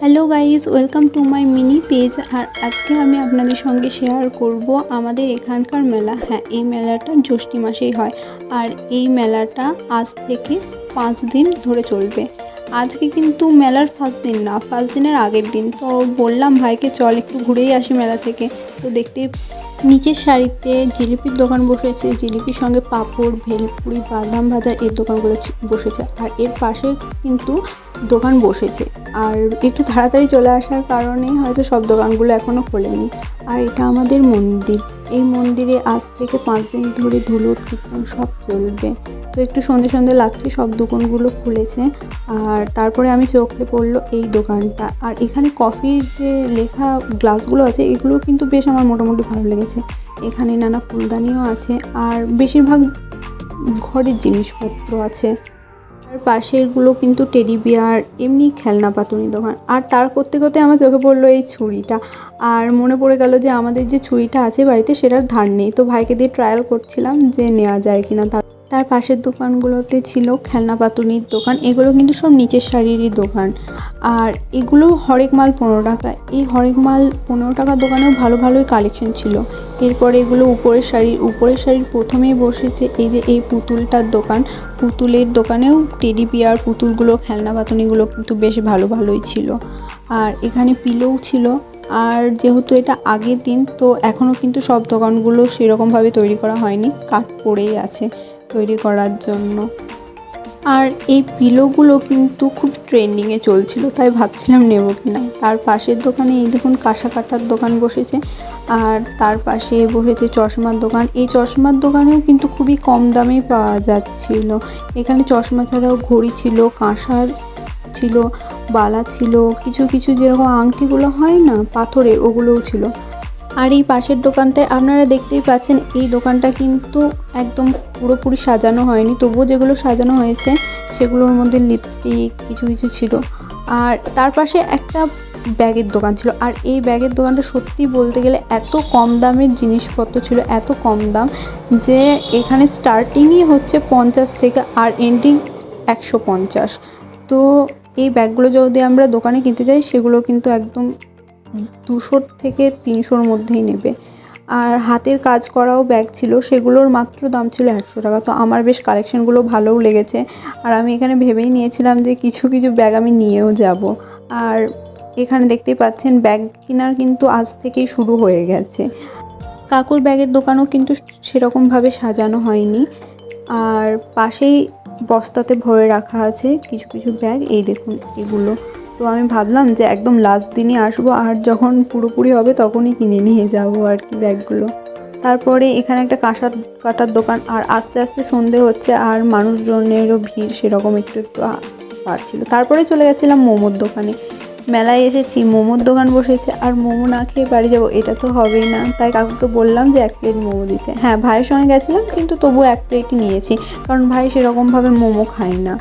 Hello guys welcome to my mini page আর আজকে আমি আপনাদের সঙ্গে শেয়ার করব আমাদের এখানকার মেলা। হ্যাঁ এই মেলাটা জ্যৈষ্ঠী মাসেই হয়। আর এই মেলাটা আজ থেকে পাঁচ দিন ধরে চলবে। আজকে কিন্তু মেলার ফার্স্ট দিন না ফার্স্ট দিনের আগের দিন। তো বললাম ভাইকে, চল একটু ঘুরেই আসি মেলা থেকে। তো দেখতে নিচের সারিতে জিলিপির দোকান বসেছে। জিলিপির সঙ্গে পাঁপড়, ভেলপুরি, বাদাম ভাজা এর দোকানগুলো বসেছে। আর এর পাশে কিন্তু দোকান বসেছে। আর একটু তাড়াতাড়ি চলে আসার কারণে হয়তো সব দোকানগুলো এখনও খোলেনি। আর এটা আমাদের মন্দির। এই মন্দিরে আজ থেকে পাঁচ দিন ধরে ধুলো কীর্তন সব চলবে। তো একটু সন্ধে সন্ধে লাগছে, সব দোকানগুলো খুলেছে। আর তারপরে আমি চোখে পড়ল এই দোকানটা। আর এখানে কফির যে লেখা গ্লাসগুলো আছে এগুলো কিন্তু বেশ আমার মোটামুটি ভালো লেগেছে। এখানে নানা ফুলদানিও আছে, আর বেশিরভাগ ঘরের জিনিসপত্র আছে। আর পাশেরগুলো কিন্তু টেডি বিয়ার, এমনি খেলনা পাতুনি দোকান। আর তার করতে করতে আমার চোখে পড়ল এই ছুরিটা। আর মনে পড়ে গেল যে আমাদের যে ছুরিটা আছে বাড়িতে, সেটার ধার নেই। তো ভাইকে দিয়ে ট্রায়াল করছিলাম যে নেওয়া যায় কিনা তার। তার পাশের দোকানগুলোতে ছিল খেলনা পাতুনির দোকান। এগুলো কিন্তু সব নিচের সারিরই দোকান। আর এগুলো হরেক মাল পনেরো টাকা। এই হরেক মাল পনেরো টাকার দোকানেও ভালো ভালোই কালেকশন ছিল। এরপরে এগুলো উপরের শাড়ির উপরের শাড়ির প্রথমেই বসেছে এই যে এই পুতুলটার দোকান। পুতুলের দোকানেও টেডি বিয়ার পুতুলগুলো, খেলনা পাতুনিগুলো কিন্তু বেশ ভালো ভালোই ছিল। আর এখানে পিলোও ছিল। আর যেহেতু এটা আগের দিন, তো এখনও কিন্তু সব দোকানগুলো সেরকমভাবে তৈরি করা হয়নি। কাঠ পড়েই আছে। তৈরি করার জন্য। আর এই পিলোগুলো কিন্তু খুব ট্রেন্ডিংয়ে চলছিল, তাই ভাবছিলাম নেব কি না তার পাশের দোকানে, এই দেখুন কাঁসা কাটার দোকান বসেছে, আর তার পাশে বসেছে চশমার দোকান। এই চশমার দোকানেও কিন্তু খুবই কম দামে পাওয়া যাচ্ছিল। এখানে চশমা ছাড়াও ঘড়ি ছিল, কাঁসার ছিল, বালা ছিল, কিছু কিছু যেরকম আংটিগুলো হয় না, পাথরের, ওগুলোও ছিল। আর এই পাশের দোকানটায় আপনারা দেখতেই পাচ্ছেন, এই দোকানটা কিন্তু একদম পুরোপুরি সাজানো হয়নি। তবুও যেগুলো সাজানো হয়েছে, সেগুলোর মধ্যে লিপস্টিক কিছু কিছু ছিল। আর তার পাশে একটা ব্যাগের দোকান ছিল। আর এই ব্যাগের দোকানটা সত্যি বলতে গেলে এত কম দামের জিনিসপত্র ছিল, এত কম দাম যে এখানে স্টার্টিংই হচ্ছে পঞ্চাশ থেকে আর এন্ডিং একশো পঞ্চাশ। তো এই ব্যাগগুলো যদি আমরা দোকানে কিনতে যাই, সেগুলো কিন্তু একদম দুশোর থেকে তিনশোর মধ্যেই নেবে। আর হাতের কাজ করাও ব্যাগ ছিল, সেগুলোর মাত্র দাম ছিল একশো টাকা। তো আমার বেশ কালেকশনগুলো ভালোও লেগেছে। আর আমি এখানে ভেবেই নিয়েছিলাম যে কিছু কিছু ব্যাগ আমি নিয়েও যাব। আর এখানে দেখতেই পাচ্ছেন ব্যাগ কেনার কিন্তু আজ থেকেই শুরু হয়ে গেছে। কাকুর ব্যাগের দোকানও কিন্তু সেরকমভাবে সাজানো হয়নি। আর পাশেই বস্তাতে ভরে রাখা আছে কিছু কিছু ব্যাগ এই দেখুন এগুলো। তো আমি ভাবলাম যে একদম লাস্ট দিনই আসব, আর যখন পুরোপুরি হবে তখনই কিনে নিয়ে যাব আর কি ব্যাগগুলো। তারপরে এখানে একটা কাঁসার কাটার দোকান, আর আস্তে আস্তে সন্ধে হচ্ছে, আর মানুষজনেরও ভিড় সেরকম একটু একটু বাড়ছিল। তারপরে চলে গেছিলাম মোমোর দোকানে। মেলায় এসেছি, মোমোর দোকান বসেছে, আর মোমো না খেয়ে বাড়ি যাব, এটা তো হবেই না। তাই কাকুকে বললাম যে এক প্লেট মোমো দিতে। হ্যাঁ ভাইয়ের সঙ্গে গেছিলাম, কিন্তু তবুও এক প্লেটই নিয়েছি, কারণ ভাই সেরকমভাবে মোমো খায় না।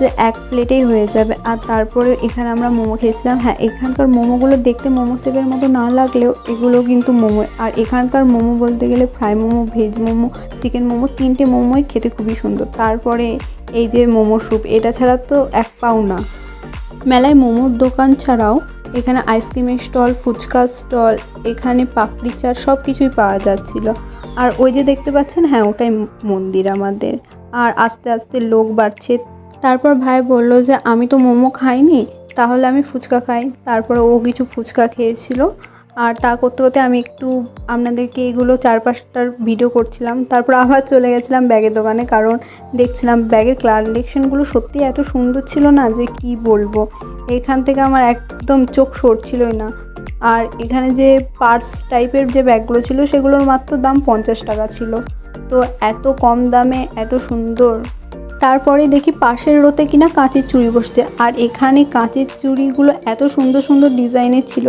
যে এক প্লেটেই হয়ে যাবে। আর তারপরে এখানে আমরা মোমো খেয়েছিলাম। হ্যাঁ এখানকার মোমোগুলো দেখতে মোমো শেপের মতো না লাগলেও এগুলো কিন্তু মোমো। আর এখানকার মোমো বলতে গেলে fry momo, veg momo, chicken momo তিনটে মোমোই খেতে খুবই সুন্দর। তারপরে এই যে মোমো স্যুপ, এটা ছাড়া তো এক পাও না। মেলায় মোমোর দোকান ছাড়াও এখানে আইসক্রিমের স্টল ফুচকার স্টল, এখানে পাপড়ি চাট সব কিছুই পাওয়া যাচ্ছিল। আর ওই যে দেখতে পাচ্ছেন হ্যাঁ ওটাই মন্দির আমাদের। আর আস্তে আস্তে লোক বাড়ছে। তারপর ভাই বলল যে, আমি তো মোমো খাইনি, তাহলে আমি ফুচকা খাই। তারপরে ও কিছু ফুচকা খেয়েছিল। আর তা করতে করতে আমি একটু আপনাদেরকে এগুলো চার পাঁচটার ভিডিও করছিলাম। তারপর আবার চলে গেছিলাম ব্যাগের দোকানে, কারণ দেখছিলাম ব্যাগের কালেকশনগুলো সত্যি এত সুন্দর ছিল না যে কি বলব। এখান থেকে আমার একদম চোখ সরছিলই না। আর এখানে যে পার্স টাইপের যে ব্যাগগুলো ছিল, সেগুলোর মাত্র দাম পঞ্চাশ টাকা ছিল। তো এত কম দামে, এত সুন্দর তারপরে দেখি পাশের রোতে কিনা কাঁচের চুড়ি বসছে। আর এখানে কাঁচের চুড়িগুলো এত সুন্দর সুন্দর ডিজাইনের ছিল,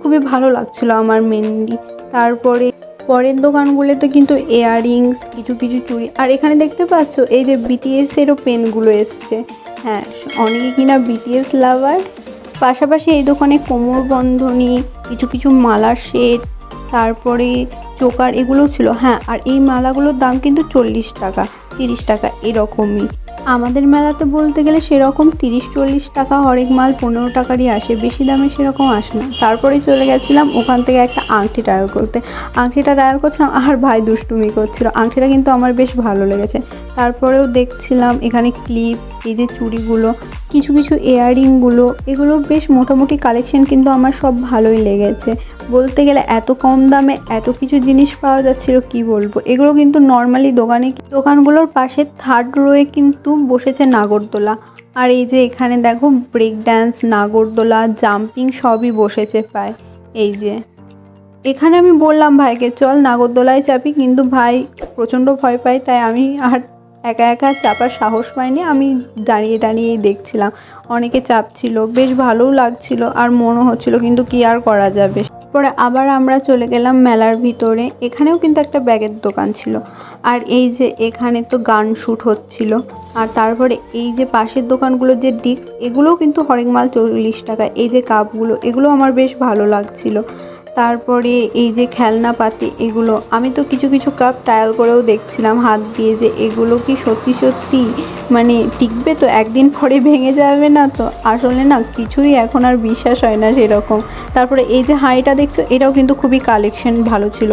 খুবই ভালো লাগছিল আমার মেনলি তারপরে পরের দোকানগুলোতে কিন্তু ইয়াররিংস কিছু কিছু চুড়ি। আর এখানে দেখতে পাচ্ছ, এই যে বিটিএস এরও পেনগুলো এসছে। হ্যাঁ অনেকে কিনা বিটিএস লাভার পাশাপাশি এই দোকানে কোমর বন্ধনী, কিছু কিছু মালার সেট, তারপরে চোকার এগুলো ছিল। হ্যাঁ আর এই মালাগুলোর দাম কিন্তু চল্লিশ টাকা। তিরিশ টাকা এরকমই। আমাদের মেলাতে বলতে গেলে সেরকম তিরিশ চল্লিশ টাকা হরেক মাল, পনেরো টাকারই আসে, বেশি দামে সেরকম আসে না। তারপরে চলে গেছিলাম ওখান থেকে একটা আংটি ট্রায়াল করতে। আংটিটা ট্রায়াল করছিলাম, আর ভাই দুষ্টুমি করছিল। আংটিটা কিন্তু আমার বেশ ভালো লেগেছে। তারপরেও দেখছিলাম এখানে ক্লিপ এই যে চুড়িগুলো, কিছু কিছু ইয়াররিংগুলো এগুলো বেশ মোটামুটি কালেকশন কিন্তু আমার সব ভালোই লেগেছে। বলতে গেলে এত কম দামে এত কিছু জিনিস পাওয়া যাচ্ছিল, কি বলব? এগুলো কিন্তু নর্মালি দোকানে দোকানগুলোর পাশে থার্ড রোয়ে কিন্তু বসেছে নাগরদোলা। আর এই যে এখানে দেখো ব্রেক ড্যান্স নাগরদোলা জাম্পিং সবই বসেছে প্রায়। এই যে। এখানে আমি বললাম ভাইকে, চল নাগরদোলায় চাপি। কিন্তু ভাই প্রচণ্ড ভয় পায়, তাই আমি আর একা একা চাপার সাহস পাইনি। আমি দাঁড়িয়ে দাঁড়িয়েই দেখছিলাম। অনেকে চাপছিল, বেশ ভালোও লাগছিল আর মনও হচ্ছিল, কিন্তু কি আর করা যাবে? পরে আবার আমরা চলে গেলাম মেলার ভিতরে। এখানেও কিন্তু একটা ব্যাগের দোকান ছিল। আর এই যে এখানে তো গান শ্যুট হচ্ছিল। আর তারপরে এই যে পাশের দোকানগুলো যে ডিস্ক, এগুলোও কিন্তু হরেক মাল চল্লিশ টাকা। এই যে কাপগুলো, এগুলো আমার বেশ ভালো লাগছিল। তারপরে এই যে খেলনাপাতি এগুলো। আমি তো কিছু কিছু কাপ ট্রায়াল করেও দেখছিলাম হাত দিয়ে যে এগুলো কি সত্যি সত্যি মানে টিকবে তো? একদিন পরে ভেঙে যাবে না তো? আসলে না, কিছুই এখন আর বিশ্বাস হয় না সেরকম। তারপরে এই যে হাঁড়িটা দেখছ, এটাও কিন্তু খুবই কালেকশন ভালো ছিল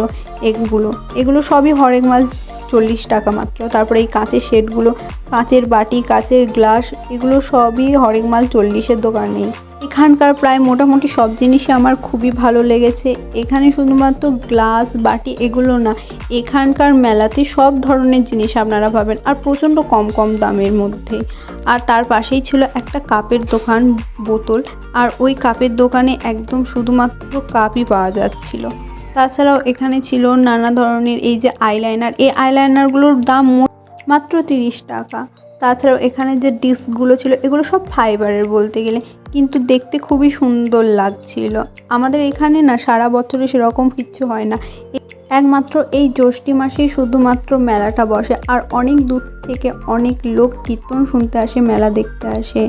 এগুলো। এগুলো সবই হরেক মাল চল্লিশ টাকা মাত্র। তারপরে এই কাঁচের সেটগুলো, কাঁচের বাটি, কাঁচের গ্লাস, এগুলো সবই হরেক মাল চল্লিশের দোকানেই। এখানকার প্রায় মোটামুটি সব জিনিসই আমার খুবই ভালো লেগেছে। এখানে শুধুমাত্র গ্লাস, বাটি এগুলো না, এখানকার মেলাতে সব ধরনের জিনিস আপনারা পাবেন আর প্রচণ্ড কম কম দামের মধ্যে। আর তার পাশেই ছিল একটা কাপের দোকান বোতল আর ওই কাপের দোকানে একদম শুধুমাত্র কাপই পাওয়া যাচ্ছিল। তাছাড়াও এখানে ছিল নানা ধরনের এই যে আইলাইনার, এই আইলাইনারগুলোর দাম মাত্র তিরিশ টাকা। তাছাড়াও এখানে যে ডিস্কগুলো ছিল, এগুলো সব ফাইবারের বলতে গেলে। কিন্তু দেখতে খুবই সুন্দর লাগছিল। আমাদের এখানে না সারা বছরে সেরকম কিচ্ছু হয় না। একমাত্র এই জ্যৈষ্ঠী মাসেই শুধুমাত্র মেলাটা বসে আর অনেক দূর থেকে অনেক লোক কীর্তন শুনতে আসে, মেলা দেখতে আসে।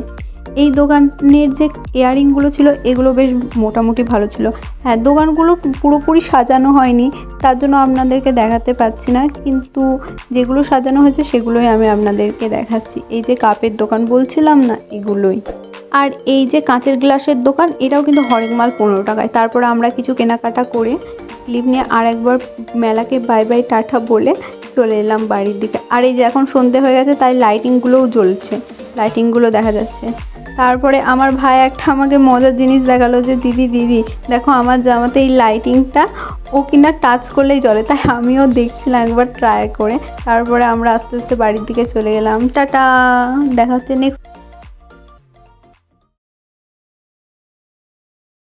এই দোকানের যে ইয়ারিংগুলো ছিল, এগুলো বেশ মোটামুটি ভালো ছিল। হ্যাঁ দোকানগুলো পুরোপুরি সাজানো হয়নি, তার জন্য আপনাদেরকে দেখাতে পাচ্ছি না। কিন্তু যেগুলো সাজানো হয়েছে, সেগুলোই আমি আপনাদেরকে দেখাচ্ছি। এই যে কাপের দোকান বলছিলাম না, এগুলোই। আর এই যে কাঁচের গ্লাসের দোকান, এটাও কিন্তু হরেক মাল পনেরো টাকায়। তারপরে আমরা কিছু কেনাকাটা করে ক্লিপ নিয়ে আর একবার মেলাকে বাই বাই টাটা বলে চলে এলাম বাড়ির দিকে। আর এই যে এখন সন্ধে হয়ে গেছে, তাই লাইটিংগুলোও জ্বলছে। লাইটিংগুলো দেখা যাচ্ছে। তারপরে আমার ভাই একটা আমাকে মজার জিনিস দেখাল যে, দিদি দিদি, দেখো আমার জামাতে এই লাইটিংটা ও কিনা টাচ করলেই জ্বলে তাই আমিও দেখছিলাম একবার ট্রাই করে। তারপরে আমরা আস্তে আস্তে বাড়ির দিকে চলে গেলাম। টাটা! দেখা হচ্ছে নেক্সট